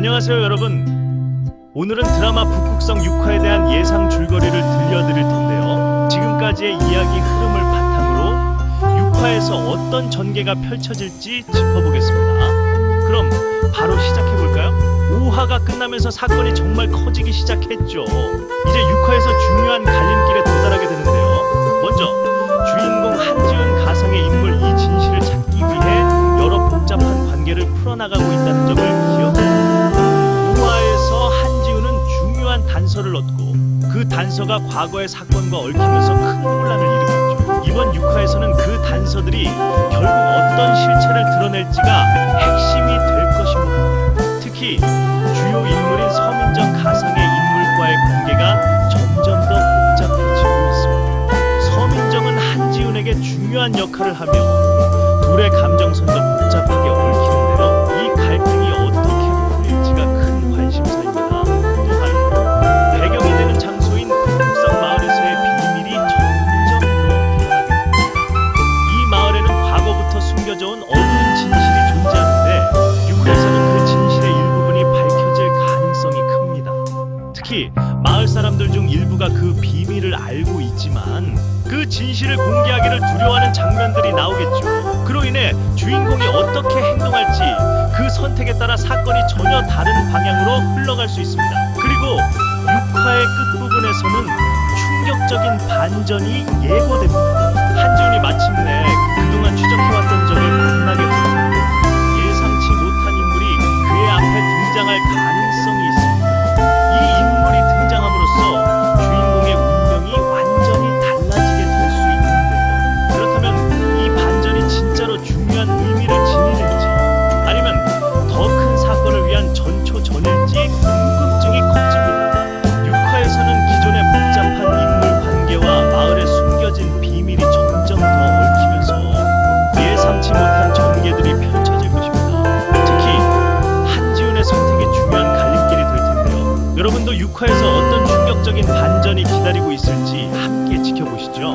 안녕하세요 여러분. 오늘은 드라마 북극성 6화에 대한 예상 줄거리를 들려드릴 텐데요. 지금까지의 이야기 흐름을 바탕으로 6화에서 어떤 전개가 펼쳐질지 짚어보겠습니다. 그럼 바로 시작해볼까요? 5화가 끝나면서 사건이 정말 커지기 시작했죠. 이제 6화에서 중요한 갈림길에 도달하게 되는데요. 먼저 주인공 한지훈 가상의 인물 이 진실을 찾기 위해 여러 복잡한 관계를 풀어나가고 있다는 단서가 과거의 사건과 얽히면서 큰 혼란을 일으켰죠. 이번 6화에서는 그 단서들이 결국 어떤 실체를 드러낼지가 핵심이 될 것입니다. 특히 주요 인물인 서민정 가상의 인물과의 관계가 점점 더 복잡해지고 있습니다. 서민정은 한지훈에게 중요한 역할을 하며 둘의 감정선도 복잡하게 얽히는 특히 마을 사람들 중 일부가 그 비밀을 알고 있지만 그 진실을 공개하기를 두려워하는 장면들이 나오겠죠. 그로 인해 주인공이 어떻게 행동할지 그 선택에 따라 사건이 전혀 다른 방향으로 흘러갈 수 있습니다. 그리고 6화의 끝부분에서는 충격적인 반전이 예고됩니다. 한지훈이 마침내 그동안 추적해왔던 북화에서 어떤 충격적인 반전이 기다리고 있을지 함께 지켜보시죠.